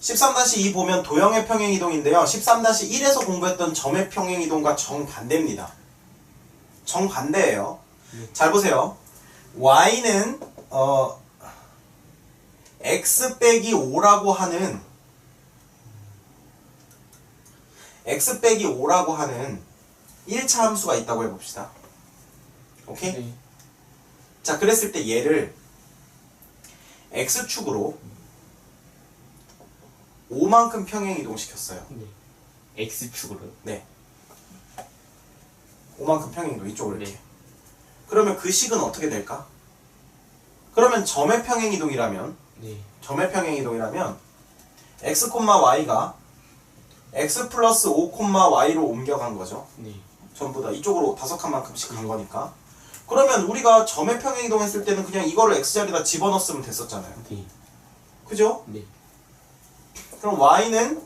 13-2 보면 도형의 평행이동인데요. 13-1에서 공부했던 점의 평행이동과 정반대입니다. 정반대예요. 잘 보세요. y는 어 x 빼기 5라고 하는 x 빼기 5라고 하는 1차 함수가 있다고 해봅시다. 오케이? 네. 자, 그랬을 때 얘를 x축으로 5만큼 평행 이동시켰어요. 네. X축으로요. 네. 5만큼 평행 이동 이쪽으로 이렇게. 네. 그러면 그 식은 어떻게 될까? 그러면 점의 평행 이동이라면 네. 점의 평행 이동이라면 x, y가 x 플러스 5, y로 옮겨간 거죠. 네. 전부 다 이쪽으로 다섯 칸만큼씩 간 거니까. 그러면 우리가 점의 평행 이동했을 때는 그냥 이거를 x자리에다 집어넣었으면 됐었잖아요. 네. 그죠? 네. 그럼 y는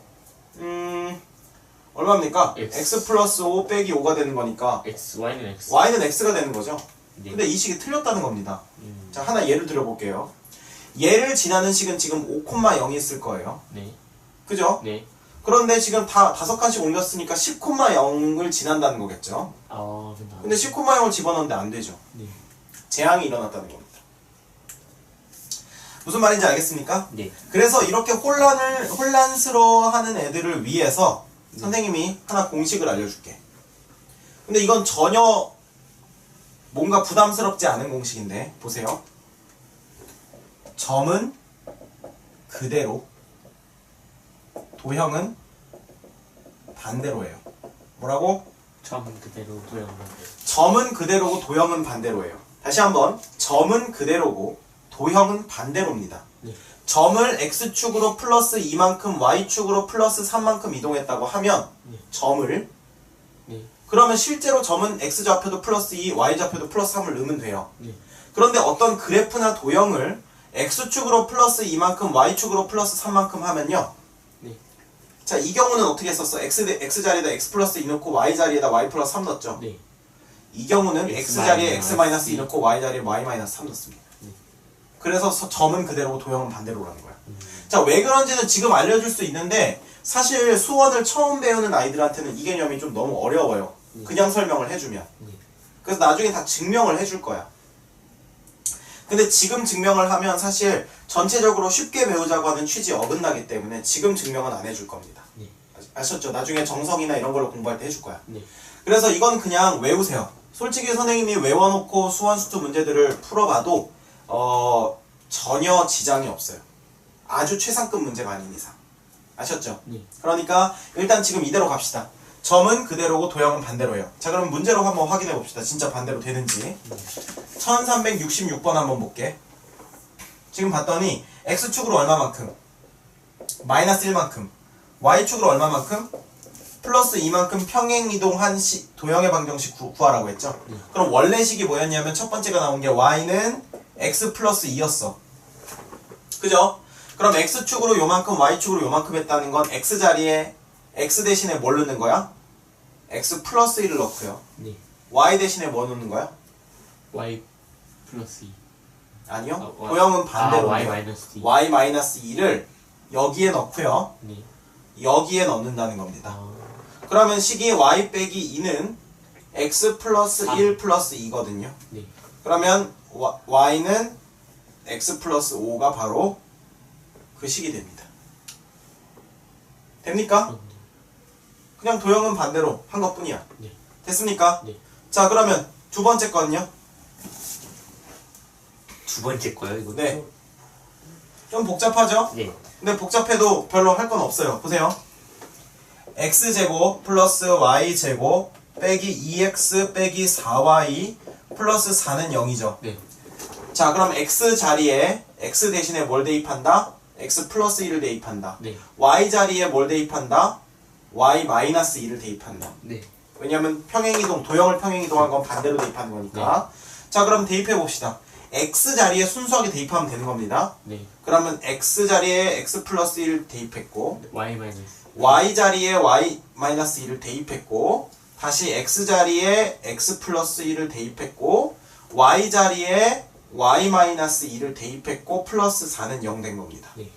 음 얼마입니까? X. x 플러스 5 빼기 5가 되는 거니까 X, Y는 X. y는 x가 되는 거죠. 네. 근데 이 식이 틀렸다는 겁니다. 음. 자 하나 예를 들어볼게요. 얘를 지나는 식은 지금 5,0이 있을 거예요. 네. 그죠? 네. 그런데 지금 다 다섯 칸씩 옮겼으니까 10,0을 지난다는 거겠죠. 아. 근데 10,0을 집어넣는데 안 되죠. 네. 재앙이 일어났다는 겁니다. 무슨 말인지 알겠습니까? 네. 그래서 이렇게 혼란을 혼란스러워하는 애들을 위해서 선생님이 하나 공식을 알려줄게. 근데 이건 전혀 뭔가 부담스럽지 않은 공식인데 보세요. 점은 그대로 도형은 반대로예요. 뭐라고? 점 그대로 도형만. 점은 그대로고 도형은 반대로예요. 다시 한번 점은 그대로고 도형은 반대로입니다. 네. 점을 x축으로 플러스 2만큼 y축으로 플러스 3만큼 이동했다고 하면 네. 점을 네. 그러면 실제로 점은 x좌표도 플러스 2, y좌표도 플러스 3을 넣으면 돼요. 네. 그런데 어떤 그래프나 도형을 x축으로 플러스 2만큼 y축으로 플러스 3만큼 하면요. 네. 자, 이 경우는 어떻게 했었어? x, 대- x 자리에다 x 플러스 2 넣고 y 자리에다 y 플러스 3 넣었죠. 네. 이 경우는 X x 자리에 x 마이너스 2 이. 넣고 y 자리에 y 마이너스 3 넣습니다. 네. 그래서 서- 점은 그대로고 도형은 반대로라는 거야. 음. 자, 왜 그런지는 지금 알려줄 수 있는데 사실 수원을 처음 배우는 아이들한테는 이 개념이 좀 너무 어려워요. 네. 그냥 설명을 해주면. 네. 그래서 나중에 다 증명을 해줄 거야. 근데 지금 증명을 하면 사실 전체적으로 쉽게 배우자고 하는 취지 어긋나기 때문에 지금 증명은 안 해줄 겁니다. 네. 아- 아셨죠? 나중에 정성이나 이런 걸로 공부할 때 해줄 거야. 네. 그래서 이건 그냥 외우세요. 솔직히 선생님이 외워놓고 수원 수투 문제들을 풀어봐도 어, 전혀 지장이 없어요. 아주 최상급 문제가 아닌 이상. 아셨죠? 네. 그러니까 일단 지금 이대로 갑시다. 점은 그대로고 도형은 반대로예요. 자 그럼 문제로 한번 확인해 봅시다. 진짜 반대로 되는지. 1366번 한번 볼게. 지금 봤더니 x축으로 얼마만큼? 마이너스 1만큼. y축으로 얼마만큼? 플러스 2만큼 평행 이동한 시, 도형의 방정식 구, 구하라고 했죠. 네. 그럼 원래 식이 뭐였냐면 첫 번째가 나온 게 y는 x 플러스 2였어. 그죠? 그럼 x축으로 요만큼 y축으로 요만큼 했다는 건 x 자리에 x 대신에 뭘 넣는 거야? x 플러스 1을 넣고요. 네. y 대신에 뭐 넣는 거야? Y 플러스 2. 아니요. 아, Y- 도형은 반대로 아, Y. 마이너스 2. y 마이너스 2를 여기에 넣고요. 네. 여기에 넣는다는 겁니다. 아. 그러면 식이 y 빼기 2는 x 플러스 아. 1 플러스 2거든요. 네. 그러면 와- y는 x 플러스 5가 바로 그 식이 됩니다. 됩니까? 그냥 도형은 반대로 한 것뿐이야. 네. 됐습니까? 네. 자 그러면 두 번째 건요. 두 번째 거요, 이거? 네. 좀 복잡하죠? 네. 근데 복잡해도 별로 할 건 없어요. 보세요. x제곱 플러스 y제곱 빼기 2x 빼기 4y 플러스 4는 0이죠. 네. 자 그럼 x 자리에 x 대신에 뭘 대입한다? x 플러스 1을 대입한다. 네. y 자리에 뭘 대입한다? y 마이너스 2를 대입한다. 네. 왜냐면 평행이동, 도형을 평행이동한 건 반대로 대입하는 거니까. 자 그럼 대입해 봅시다. x 자리에 순수하게 대입하면 되는 겁니다. 네. 그러면 x 자리에 x 플러스 1 대입했고 Y 마이너스. y 자리에 y 마이너스 2를 대입했고 다시 x 자리에 x 플러스 1을 대입했고 y 자리에 y 마이너스 2를 대입했고 플러스 4는 0 된 겁니다. 네.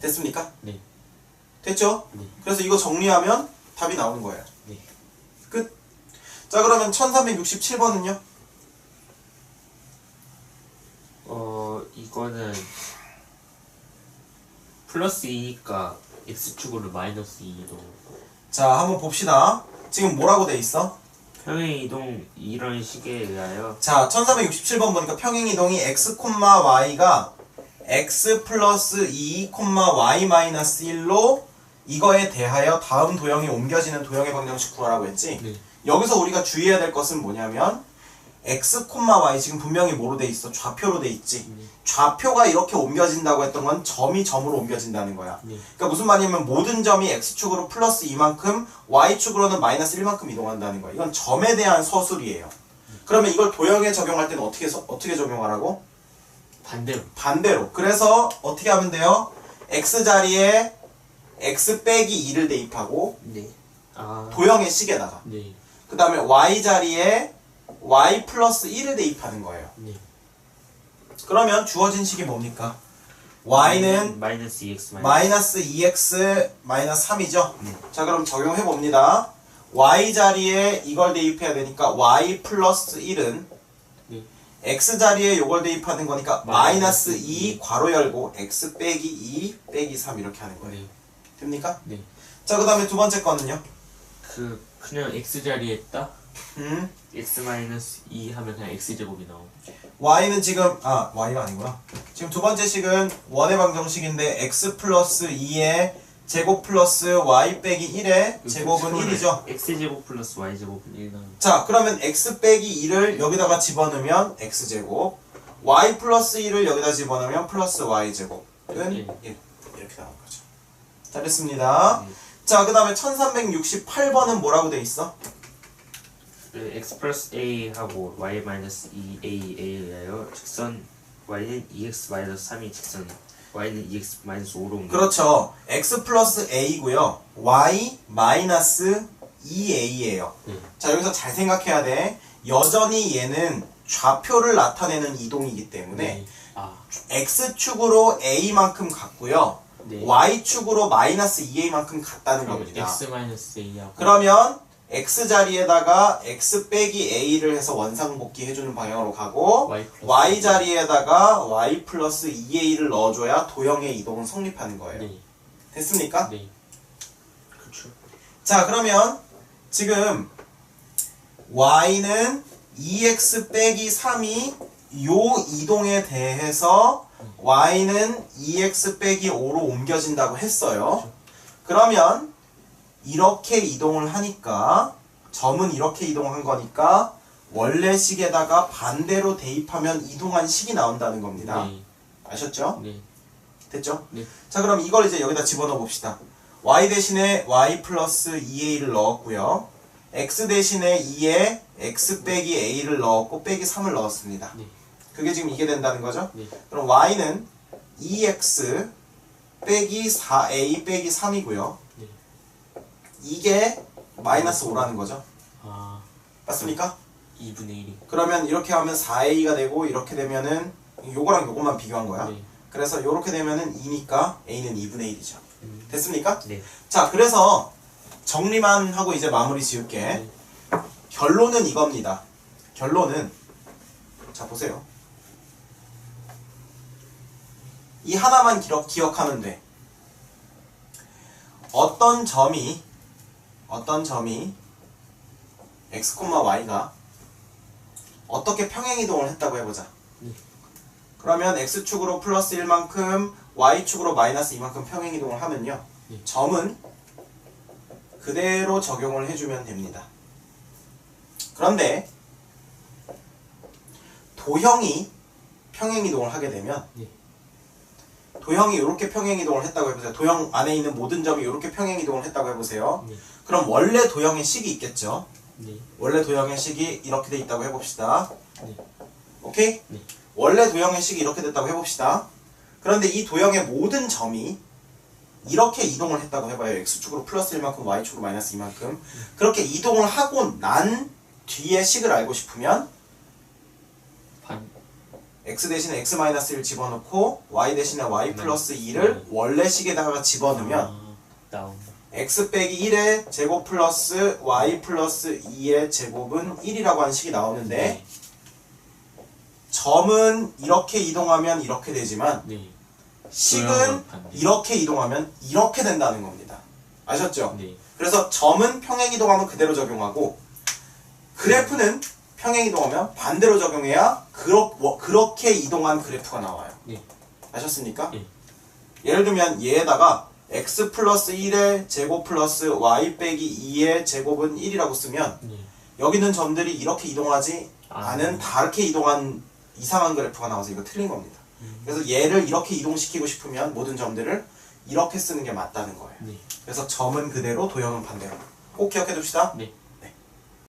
됐습니까? 네. 됐죠? 네. 그래서 이거 정리하면 답이 나오는 거예요. 네. 끝. 자 그러면 1367번은요? 어 이거는 플러스 2니까 x축으로 마이너스 2도 자 한번 봅시다. 지금 뭐라고 돼 있어? 평행 이동 이런 식에 의하여 자 1367번 보니까 평행이동이 x, y가 x 플러스 2, y 마이너스 1로 이거에 대하여 다음 도형이 옮겨지는 도형의 방정식 구하라고 했지? 네. 여기서 우리가 주의해야 될 것은 뭐냐면 x, y 지금 분명히 뭐로 돼 있어? 좌표로 돼 있지. 네. 좌표가 이렇게 옮겨진다고 했던 건 점이 점으로 옮겨진다는 거야. 네. 그러니까 무슨 말이냐면 모든 점이 x축으로 플러스 2만큼 y축으로는 마이너스 1만큼 이동한다는 거야. 이건 점에 대한 서술이에요. 그러면 이걸 도형에 적용할 때는 어떻게 서- 어떻게 적용하라고? 반대로 반대로. 그래서 어떻게 하면 돼요? x 자리에 x 빼기 2를 대입하고 네. 아 도형의 식에다가 네. 그 다음에 y 자리에 y 플러스 1을 대입하는 거예요. 네. 그러면 주어진 식이 뭡니까? y는 마이너스 2x 마이너스 마이너스 2x 마이너스 3이죠? 네. 자 그럼 적용해 봅니다. y 자리에 이걸 대입해야 되니까 y 플러스 1은 네. x 자리에 이걸 대입하는 거니까 마이너스 마이너스 2 괄호 열고 x 빼기 2 빼기 3 이렇게 하는 거예요. 네. 됩니까? 네. 자 그 다음에 두 번째 거는요. 그 그냥 x 자리에 딱 음, x 마이너스 2 하면 그냥 x 제곱이 나오고 y는 지금 아 y가 아니구나. 지금 두 번째 식은 원의 방정식인데 x 플러스 2의 제곱 플러스 y 빼기 1의 제곱은 1이죠. x 제곱 플러스 y 제곱은 1 나오고 자, 그러면 x 빼기 2를 여기다가 집어넣으면 x제곱, y 플러스 1을 여기다 집어넣으면 플러스 y제곱은 예. 1. 이렇게 나온 거죠. 잘했습니다. 네. 자, 그 다음에 1368번은 뭐라고 돼 있어? 그 x 플러스 a 하고 y 마이너스 2a에 의하여 직선 y는 2x 마이너스 3이 직선 y는 2x 마이너스 5로 옮겨 그렇죠. x 플러스 a고요. y 마이너스 2a예요. 네. 자, 여기서 잘 생각해야 돼. 여전히 얘는 좌표를 나타내는 이동이기 때문에 네. 아 x축으로 a만큼 같고요. 네. y축으로 마이너스 2a만큼 같다는 겁니다. x 마이너스 a하고 그러면 x 자리에다가 x 빼기 a를 해서 원상복귀 해주는 방향으로 가고 y y 자리에다가 y 플러스 2a를 넣어줘야 도형의 이동은 성립하는 거예요. 네. 됐습니까? 네. 그렇죠. 자 그러면 지금 y는 2x 빼기 3이 요 이동에 대해서 y는 2x 빼기 5로 옮겨진다고 했어요. 그러면 이렇게 이동을 하니까 점은 이렇게 이동한 거니까 원래 식에다가 반대로 대입하면 이동한 식이 나온다는 겁니다. 네. 아셨죠? 네. 됐죠? 네. 자 그럼 이걸 이제 여기다 집어넣어 봅시다. y 대신에 y 플러스 2a를 넣었고요. x 대신에 2에 x 빼기 a를 넣었고 빼기 3을 넣었습니다. 네. 그게 지금 이게 된다는 거죠? 네. 그럼 y는 2x 빼기 4a 빼기 3이고요. 네. 이게 마이너스 5라는 거죠. 아 맞습니까? 2분의 1이 그러면 이렇게 하면 4a가 되고 이렇게 되면은 요거랑 요거만 비교한 거야. 네. 그래서 이렇게 되면은 2니까 a는 2분의 1이죠. 음. 됐습니까? 네. 자, 그래서 정리만 하고 이제 마무리 지을게. 네. 결론은 이겁니다. 결론은 자 보세요. 이 하나만 기억, 기억하면 돼. 어떤 점이 어떤 점이 x, y가 어떻게 평행 이동을 했다고 해보자. 네. 그러면 x축으로 플러스 1만큼 y축으로 마이너스 2만큼 평행 이동을 하면요. 네. 점은 그대로 적용을 해주면 됩니다. 그런데 도형이 평행 이동을 하게 되면 네. 도형이 이렇게 평행 이동을 했다고 해보세요. 도형 안에 있는 모든 점이 이렇게 평행 이동을 했다고 해보세요. 네. 그럼 원래 도형의 식이 있겠죠. 네. 원래 도형의 식이 이렇게 돼 있다고 해봅시다. 네. 오케이? 네. 원래 도형의 식이 이렇게 됐다고 해봅시다. 그런데 이 도형의 모든 점이 이렇게 이동을 했다고 해봐요. x축으로 플러스 1만큼, y축으로 마이너스 2만큼. 그렇게 이동을 하고 난 뒤에 식을 알고 싶으면 반 x 대신에 x 마이너스 1 집어넣고 y 대신에 y 네. 플러스 2를 네. 원래 식에다가 집어넣으면 아, 나온다. x 빼기 1의 제곱 플러스 y 플러스 2의 제곱은 1이라고 하는 식이 나오는데 점은 이렇게 이동하면 이렇게 되지만 네. 식은. 이렇게 이동하면 이렇게 된다는 겁니다. 아셨죠? 네. 그래서 점은 평행 이동하면 그대로 적용하고 그래프는 평행 이동하면 반대로 적용해야 그렇, 워- 그렇게 이동한 그래프가 나와요. 네. 아셨습니까? 네. 예를 들면 얘에다가 x 플러스 1의 제곱 플러스 y 빼기 2의 제곱은 1이라고 쓰면 네. 여기 있는 점들이 이렇게 이동하지 아. 않은 다르게 이동한 이상한 그래프가 나와서 이거 틀린 겁니다. 음. 그래서 얘를 이렇게 이동시키고 싶으면 모든 점들을 이렇게 쓰는 게 맞다는 거예요. 네. 그래서 점은 그대로 도형은 반대로 꼭 기억해 둡시다. 네.